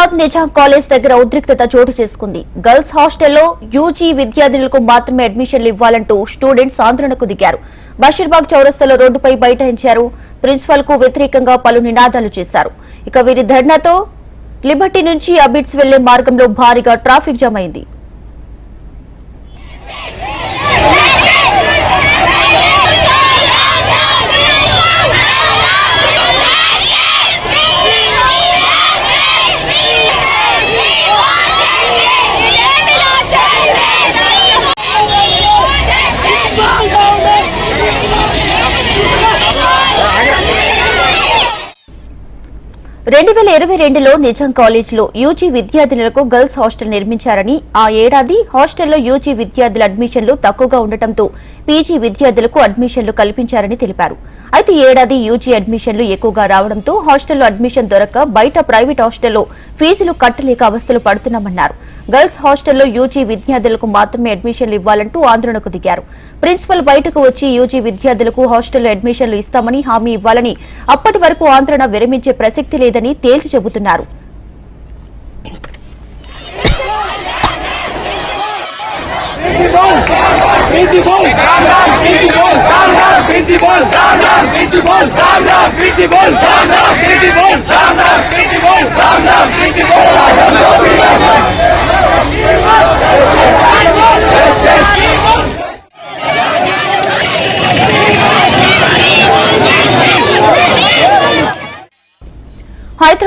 Hyderabad Nizam college దగ్గర ఉద్రిక్తత చోటు చేసుకుంది. గర్ల్స్ హాస్టల్లో యూజీ విద్యార్థినులకు మాత్రమే అడ్మిషన్లు ఇవ్వాలంటూ స్టూడెంట్స్ ఆందోళనకు దిగారు. బషీర్బాగ్ చౌరస్తాలో రోడ్డుపై బైఠాయించారు. ప్రిన్సిపల్కు వ్యతిరేకంగా పలు నినాదాలు చేశారు. ఇక వీరి ధర్నాతో లిబర్టీ నుంచి అబిడ్స్ వెళ్ళే మార్గంలో భారీగా ట్రాఫిక్ జామ్ అయింది. రెండు వేల ఇరవై రెండులో నిజాం కాలేజీలో యూజీ విద్యార్థినులకు గర్ల్స్ హాస్టల్ నిర్మించారని ఆ ఏడాది హాస్టల్లో యూజీ విద్యార్థుల అడ్మిషన్లు తక్కువగా ఉండటంతో పీజీ విద్యార్థులకు అడ్మిషన్లు కల్పించారని తెలిపారు. అయితే ఏడాది యూజీ అడ్మిషన్లు ఎక్కువగా రావడంతో హాస్టల్లో అడ్మిషన్ దొరక్క బయట ప్రైవేట్ హాస్టల్లో ఫీజులు కట్టలేక అవస్థలు పడుతున్నామన్నారు. గర్ల్స్ హాస్టల్లో యూజీ విద్యార్థులకు మాత్రమే అడ్మిషన్లు ఇవ్వాలంటూ ఆందోళనకు దిగారు. ప్రిన్సిపల్ బయటకు వచ్చి యూజీ విద్యార్థులకు హాస్టల్లో అడ్మిషన్లు ఇస్తామని హామీ ఇవ్వాలని అప్పటి వరకు ఆందోళన విరమించే ప్రసక్తి లేదని తేల్చి చెబుతున్నారు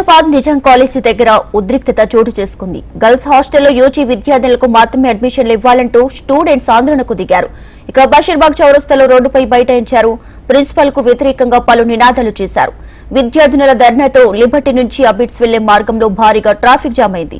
హైదరాబాద్ నిజాం కాలేజీ దగ్గర ఉద్రిక్తత చోటు చేసుకుంది. గర్ల్స్ హాస్టల్లో యూజీ విద్యార్థులకు మాత్రమే అడ్మిషన్లు ఇవ్వాలంటూ స్టూడెంట్స్ ఆందోళనకు దిగారు. ఇక బషీర్బాగ్ చౌరస్తాలో రోడ్డుపై బైఠాయించారు. ప్రిన్సిపల్కు వ్యతిరేకంగా పలు నినాదాలు చేశారు. విద్యార్థినుల ధర్నాతో లిబర్టీ నుంచి అబిట్స్ వెళ్ళే మార్గంలో భారీగా ట్రాఫిక్ జామ్ అయింది.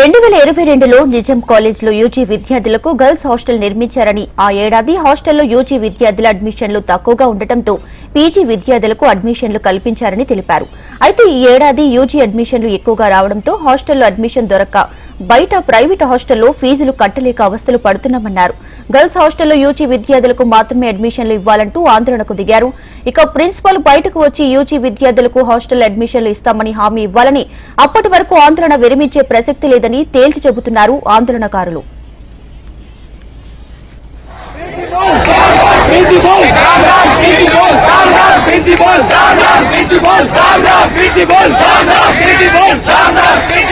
రెండు వేల ఇరవై రెండులో నిజాం కాలేజ్లో యూజీ విద్యార్థులకు గర్ల్స్ హాస్టల్ నిర్మించారని ఆ ఏడాది హాస్టల్లో యూజీ విద్యార్థుల అడ్మిషన్లు తక్కువగా ఉండటంతో పీజీ విద్యార్థులకు అడ్మిషన్లు కల్పించారని తెలిపారు. అయితే ఈ ఏడాది యూజీ అడ్మిషన్లు ఎక్కువగా రావడంతో హాస్టల్లో అడ్మిషన్ దొరక్క బయట ప్రైవేట్ హాస్టల్లో ఫీజులు కట్టలేక అవస్థలు పడుతున్నామన్నారు. గర్ల్స్ హాస్టల్లో యూజీ విద్యార్థులకు మాత్రమే అడ్మిషన్లు ఇవ్వాలంటూ ఆందోళనకు దిగారు ఇక ప్రిన్సిపల్ బయటకు వచ్చి యూజీ విద్యార్థులకు హాస్టల్ అడ్మిషన్లు ఇస్తామని హామీ ఇవ్వాలని అప్పటి వరకు ఆందోళన విరమించే ప్రసక్తి లేదని తేల్చి చెబుతున్నారు ఆందోళనకారులు principal principal principal principal calm